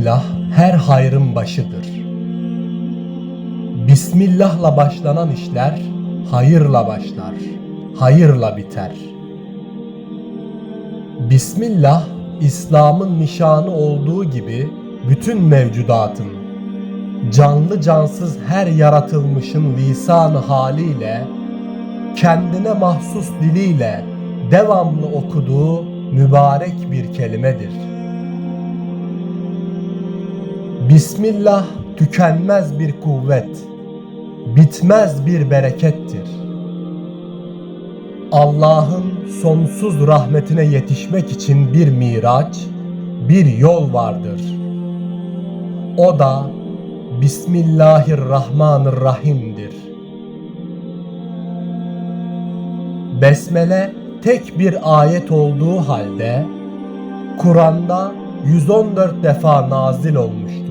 Bismillah her hayrın başıdır. Bismillah'la başlanan işler hayırla başlar, hayırla biter. Bismillah İslam'ın nişanı olduğu gibi bütün mevcudatın, canlı cansız her yaratılmışın lisanı haliyle, kendine mahsus diliyle devamlı okuduğu mübarek bir kelimedir. Bismillah tükenmez bir kuvvet, bitmez bir berekettir. Allah'ın sonsuz rahmetine yetişmek için bir miraç, bir yol vardır. O da Bismillahirrahmanirrahim'dir. Besmele tek bir ayet olduğu halde Kur'an'da 114 defa nazil olmuştur.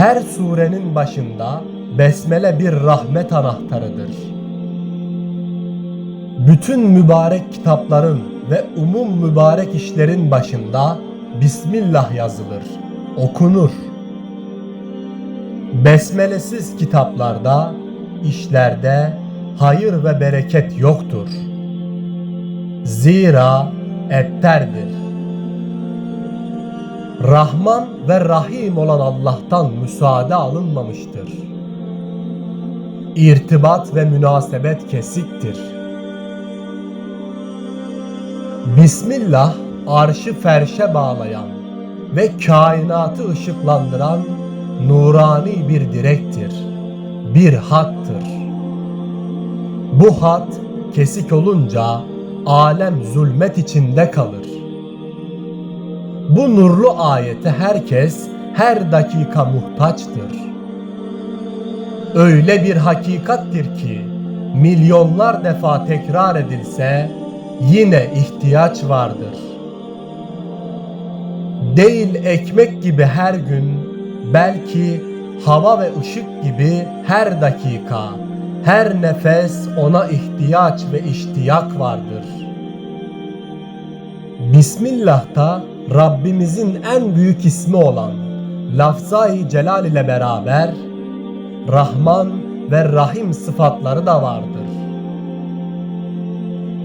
Her surenin başında besmele bir rahmet anahtarıdır. Bütün mübarek kitapların ve umum mübarek işlerin başında Bismillah yazılır, okunur. Besmelesiz kitaplarda, işlerde hayır ve bereket yoktur. Zira etterdir. Rahman ve Rahim olan Allah'tan müsaade alınmamıştır. İrtibat ve münasebet kesiktir. Bismillah arşı ferşe bağlayan ve kainatı ışıklandıran nurani bir direktir, bir hattır. Bu hat kesik olunca alem zulmet içinde kalır. Bu nurlu ayete herkes her dakika muhtaçtır. Öyle bir hakikattir ki milyonlar defa tekrar edilse yine ihtiyaç vardır. Değil ekmek gibi her gün, belki hava ve ışık gibi her dakika, her nefes ona ihtiyaç ve iştiyak vardır. Bismillah'ta Rabbimizin en büyük ismi olan Lafzai Celal ile beraber Rahman ve Rahim sıfatları da vardır.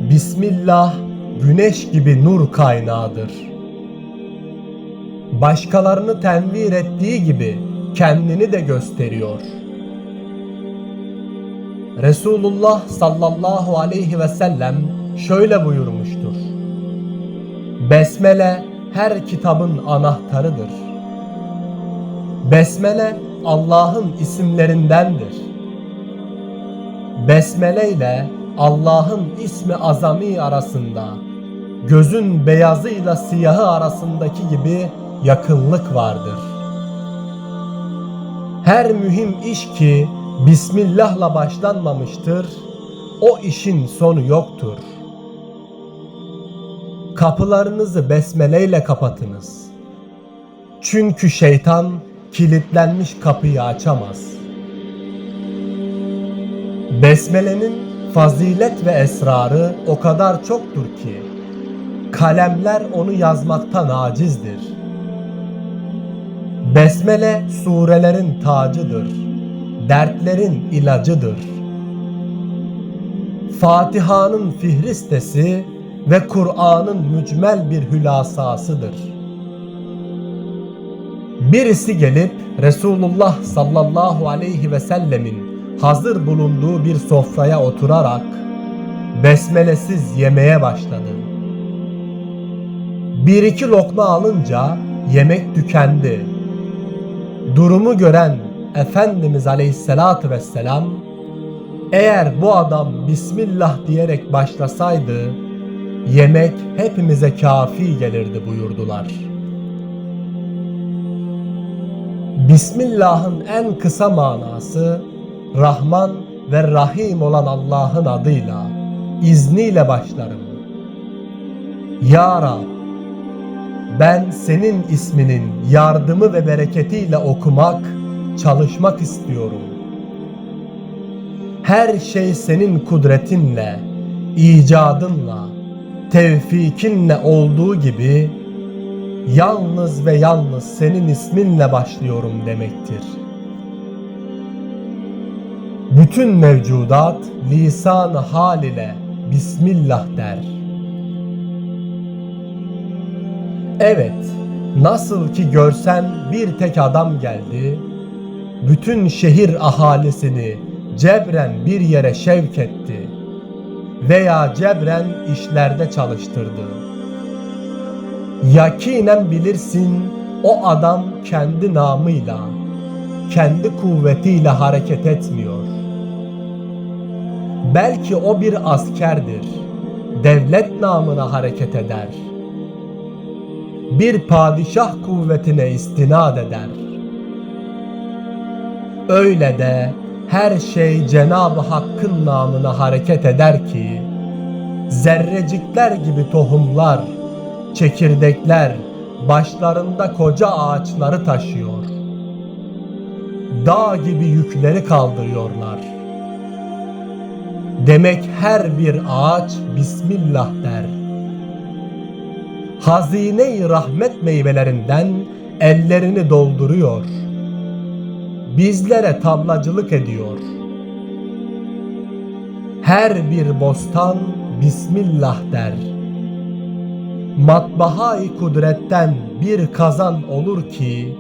Bismillah güneş gibi nur kaynağıdır. Başkalarını tenvir ettiği gibi kendini de gösteriyor. Resulullah sallallahu aleyhi ve sellem şöyle buyurmuştur. Besmele her kitabın anahtarıdır. Besmele Allah'ın isimlerindendir. Besmele ile Allah'ın ismi azami arasında gözün beyazıyla siyahı arasındaki gibi yakınlık vardır. Her mühim iş ki Bismillah'la başlanmamıştır, o işin sonu yoktur. Kapılarınızı besmeleyle kapatınız. Çünkü şeytan kilitlenmiş kapıyı açamaz. Besmelenin fazilet ve esrarı o kadar çoktur ki kalemler onu yazmaktan acizdir. Besmele surelerin tacıdır, dertlerin ilacıdır. Fatiha'nın fihristesi ve Kur'an'ın mücmel bir hülasasıdır. Birisi gelip Resulullah sallallahu aleyhi ve sellemin hazır bulunduğu bir sofraya oturarak besmelesiz yemeye başladı. Bir iki lokma alınca yemek tükendi. Durumu gören Efendimiz aleyhissalatü vesselam eğer bu adam Bismillah diyerek başlasaydı yemek hepimize kafi gelirdi buyurdular. Bismillah'ın en kısa manası Rahman ve Rahim olan Allah'ın adıyla, izniyle başlarım. Ya Rab, ben senin isminin yardımı ve bereketiyle okumak, çalışmak istiyorum. Her şey senin kudretinle, icadınla, tevfikinle olduğu gibi yalnız ve yalnız senin isminle başlıyorum demektir. Bütün mevcudat lisan hal ile Bismillah der. Evet, nasıl ki görsen bir tek adam geldi, bütün şehir ahalisini cebren bir yere şevk etti veya cebren işlerde çalıştırdı. Yakinen bilirsin o adam kendi namıyla, kendi kuvvetiyle hareket etmiyor. Belki o bir askerdir, devlet namına hareket eder. Bir padişah kuvvetine istinad eder. Öyle de her şey Cenab-ı Hakk'ın namına hareket eder ki, zerrecikler gibi tohumlar, çekirdekler başlarında koca ağaçları taşıyor. Dağ gibi yükleri kaldırıyorlar. Demek her bir ağaç Bismillah der. Hazine-i rahmet meyvelerinden ellerini dolduruyor. Bizlere tablacılık ediyor. Her bir bostan Bismillah der. Matbaha-i kudretten bir kazan olur ki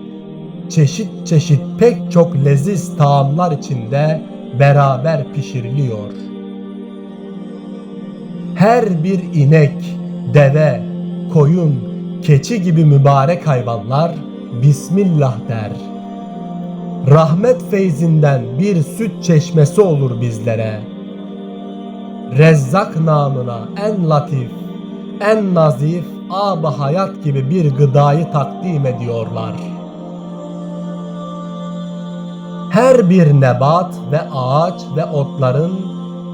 çeşit çeşit pek çok leziz taamlar içinde beraber pişiriliyor. Her bir inek, deve, koyun, keçi gibi mübarek hayvanlar Bismillah der. Rahmet feyzinden bir süt çeşmesi olur bizlere. Rezzak namına en latif, en nazif, ab hayat gibi bir gıdayı takdim ediyorlar. Her bir nebat ve ağaç ve otların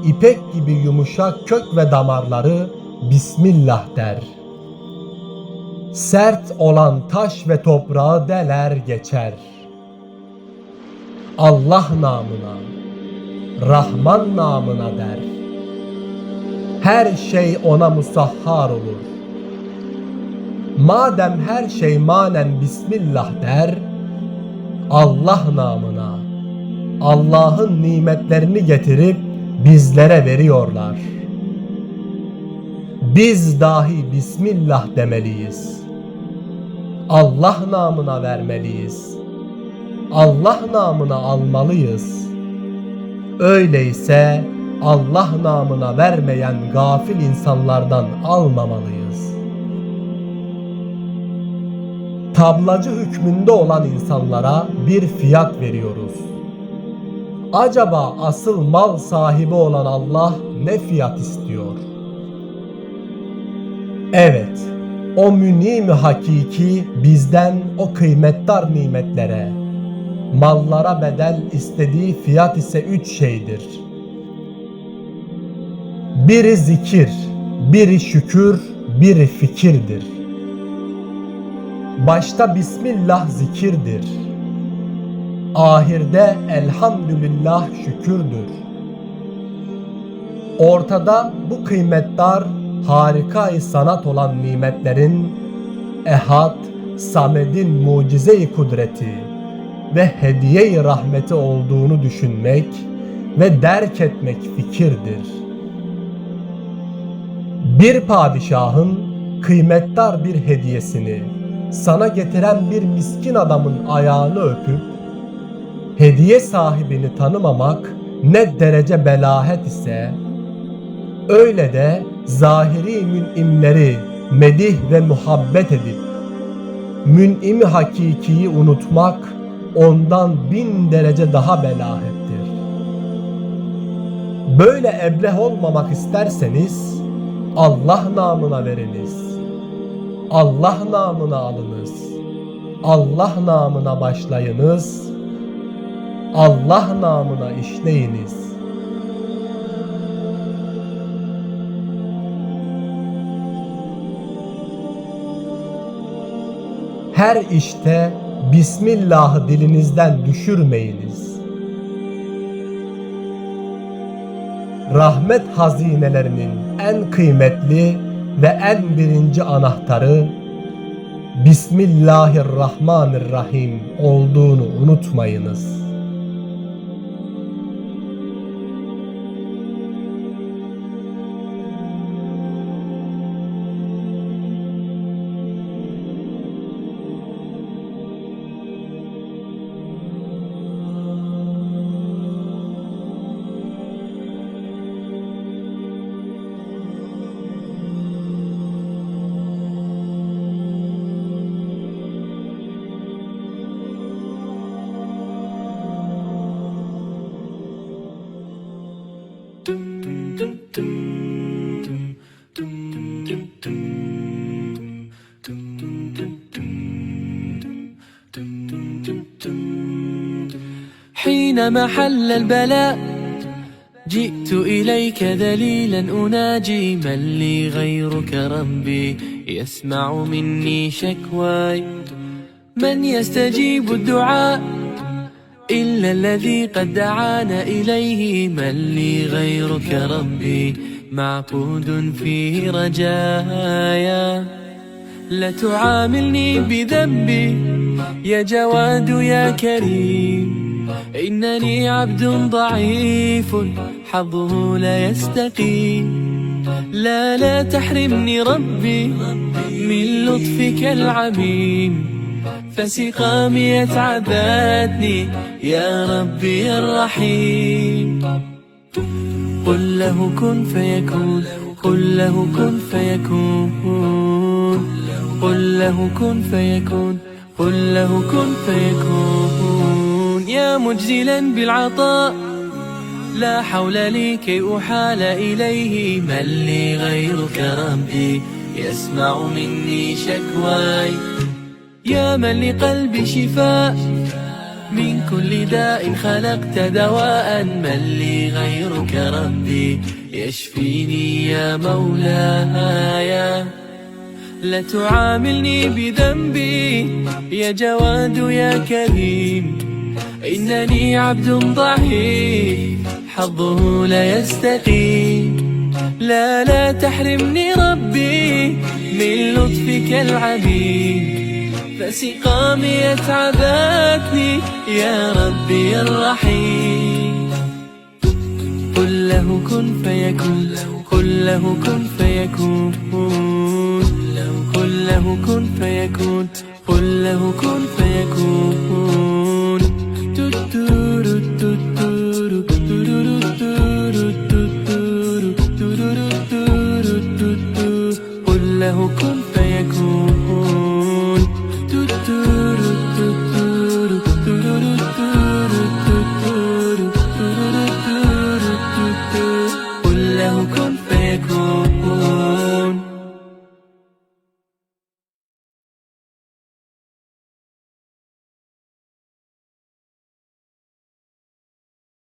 ipek gibi yumuşak kök ve damarları Bismillah der. Sert olan taş ve toprağı deler geçer. Allah namına, Rahman namına der. Her şey ona musahhar olur. Madem her şey manen Bismillah der, Allah namına, Allah'ın nimetlerini getirip bizlere veriyorlar. Biz dahi Bismillah demeliyiz. Allah namına vermeliyiz. Allah namına almalıyız. Öyleyse Allah namına vermeyen gafil insanlardan almamalıyız. Tablacı hükmünde olan insanlara bir fiyat veriyoruz. Acaba asıl mal sahibi olan Allah ne fiyat istiyor? Evet, o münim hakiki bizden o kıymetdar nimetlere, mallara bedel istediği fiyat ise üç şeydir. Biri zikir, biri şükür, biri fikirdir. Başta Bismillah zikirdir. Ahirde elhamdülillah şükürdür. Ortada bu kıymetdar harika sanat olan nimetlerin ehad, Samed'in mucize-i kudreti ve hediye-i rahmeti olduğunu düşünmek ve derk etmek fikirdir. Bir padişahın kıymetdar bir hediyesini sana getiren bir miskin adamın ayağını öpüp hediye sahibini tanımamak ne derece belahet ise öyle de zahiri münimleri medih ve muhabbet edip münimi hakikiyi unutmak ondan bin derece daha belahettir. Böyle ebleh olmamak isterseniz Allah namına veriniz. Allah namına alınız. Allah namına başlayınız. Allah namına işleyiniz. Her işte Bismillah'ı dilinizden düşürmeyiniz. Rahmet hazinelerinin en kıymetli ve en birinci anahtarı Bismillahirrahmanirrahim olduğunu unutmayınız. حين محل البلاء. جئت إليك ذليلا أناجي من لي غيرك ربي يسمع مني شكواي. من يستجيب الدعاء إلا الذي قد دعانا إليه من لي غيرك ربي معقود فيه رجايا. لا تعاملني بذنبي يا جواد يا كريم إنني عبد ضعيف حظه لا يستقيم. لا لا تحرمني ربي من لطفك العميم. فسقامي اتعبتني يا ربي الرحيم. قل له كن فيكون قل له كن فيكون قل له كن فيكون. قل له كن فيكون. يا مجزلا بالعطاء لا حول لي كي أحال إليه. من لي غيرك ربي يسمع مني شكواي. يا من لقلبي شفاء من كل داء خلقت دواء. من لي غيرك ربي يشفيني يا مولاي. لا تعاملني بذنبي. يا جواد يا كريم إنني عبد ضعيف حظه لا يستقيم. لا لا تحرمني ربي من لطفك العميم. فسقامي اتعبتني يا ربي الرحيم. قل له كن فيكون قل له كن فيكون. قل له قل له كن فيكون قل له كن فيكون. قل له كن